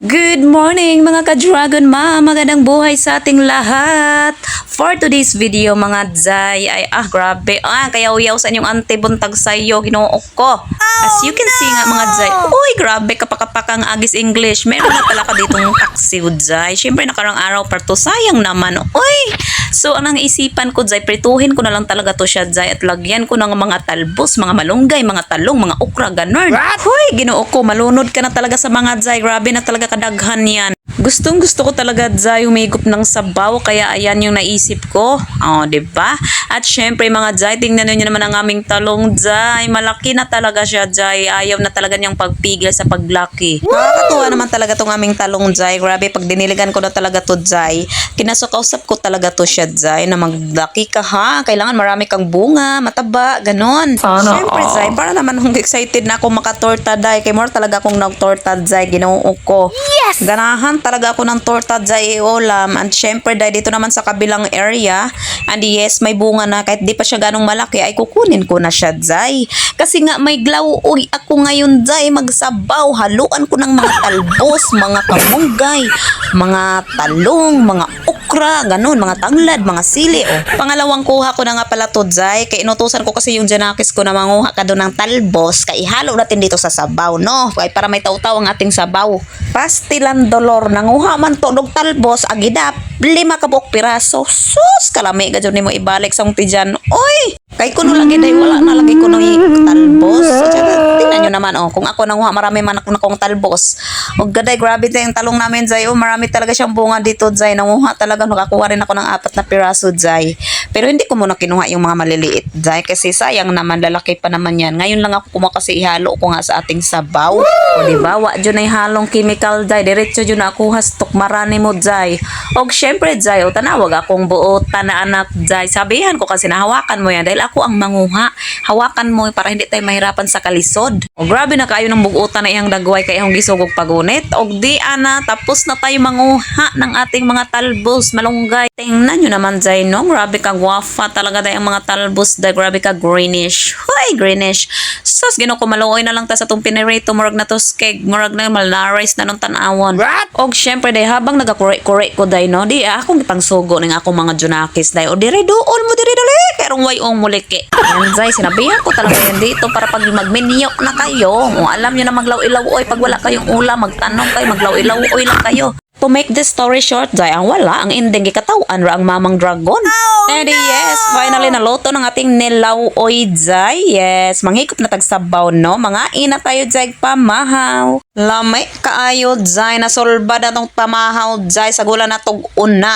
Good morning mga ka-Dragon Ma! Magandang buhay sa ating lahat! For today's video mga Zay, ay ah grabe, ah kaya uyaw sa inyong ante buntag sa iyo, ginoo ko. As you can see nga mga Zay, uy grabe kapakapakang agis English, meron na pala ka ditong taksiw Zay. Siyempre nakarang araw par to, sayang naman, uy! So ang isipan ko Zay, prituhin ko na lang talaga to siya Zay at lagyan ko ng mga talbos, mga malunggay, mga talong, mga okra, ganun. Huy, ginoo ko, malunod ka na talaga sa mga Zay, grabe na talaga kadaghan yan. Gustong gusto ko talaga Zay humigop ng sabaw kaya ayan yung naisip ko. Oh, 'di ba? At syempre mga Zay, tingnan niyo naman ang aming talong Zay. Malaki na talaga siya Zay. Ayaw na talaga niyang pagpigil sa paglaki. Nakakatuwa naman talaga tong aming talong Zay. Grabe pag diniligan ko na talaga to Zay. Kinasukausap ko talaga to siya Zay na maglaki ka ha. Kailangan marami kang bunga, mataba, ganon. Sana Syempre all. Zay, para naman hung excited na ako makatorta Zay. Kay more talaga akong nagtorta Zay. Ginoo ko. Yes! Ganahan talaga ako ng torta dahil ulam. And syempre dahil dito naman sa kabilang area, and yes, may bunga na kahit di pa siya ganong malaki, ay kukunin ko na siya, Zay. Kasi nga may glauoy ako ngayon, Zay, magsabaw. Haluan ko ng mga talbos, mga kamunggay, mga talong, mga okra, ganun, mga tanglad, mga sili. Oh. Pangalawang kuha ko na nga pala to, Zay. Kaya inutusan ko kasi yung janakis ko na manguha ka doon ng talbos. Kaya ihalo natin dito sa sabaw, no? Kaya para may tautaw ang ating sabaw. Pastilan dolor, nanguha man to og talbos, agidap, lima ka buok piraso. Sus, kalami ka dyan mo ibalik sa ti dyan. Oy! Kay kuno lagi day wala na lagi ko nang talbos. Naman oh, kung ako nanguha marami man ako na kong talbos. Og gaday grabe tayong talong namin Zay. Oh, marami talaga siyang bunga dito Zay. Nanguha talaga nakakuha rin ako ng apat na piraso Zay. Pero hindi ko muna kinuha yung mga maliliit Zay kasi sayang naman lalaki pa naman yan. Ngayon lang ako kumuha kasi ihalo ko nga sa ating sabaw. O di ba? Wa dyan ay halong chemical Zay. Diretso dyan ako hastok marani mo Zay. Og syempre Zay, o tanawag akong buotan na anak Zay. Sabihan ko kasi nahawakan mo yan dahil ako ang manguha. Hawakan mo para hindi tayo mahirapan sa kalisod. O grabe na kayo ng bugutan na iyang dagway kay ihong gisugog pagunit. Og di ana, tapos na tayo manguha ng ating mga talbos, malunggay. Tingnan nyo naman Zay, no? Grabe ka gwafa talaga tayo ang mga talbos. Da, grabe ka greenish. Hoy, greenish. Sus, gino ko maluoy na lang ta sa itong pinirito. Murag na to skeg. Murag na malnaris na nung tanawon. What? Og syempre day habang nagakure-kure ko day no, di ah, akong ipangsugo ning akong mga junakis day. O dire doon mo dire dali. Karong way ong muliki. Yan zay, sinabihan ko talaga yan dito para pag magminyo na kayo. O alam niyo na maglaw-ilaw oy pag wala kayong ulam, magtanong kayo, maglaw-ilaw oy lang kayo. To make this story short, Zay, ang wala, ang ending gikatawan ra ang mamang dragon. And yes, finally naloto ng ating nilaw oy Zay. Yes, manghikop na tagsabaw no. Mga ina tayo Zay pamahaw. Lamay kaayo Zay, nasolba na tong pamahaw Zay sa gula na tog una.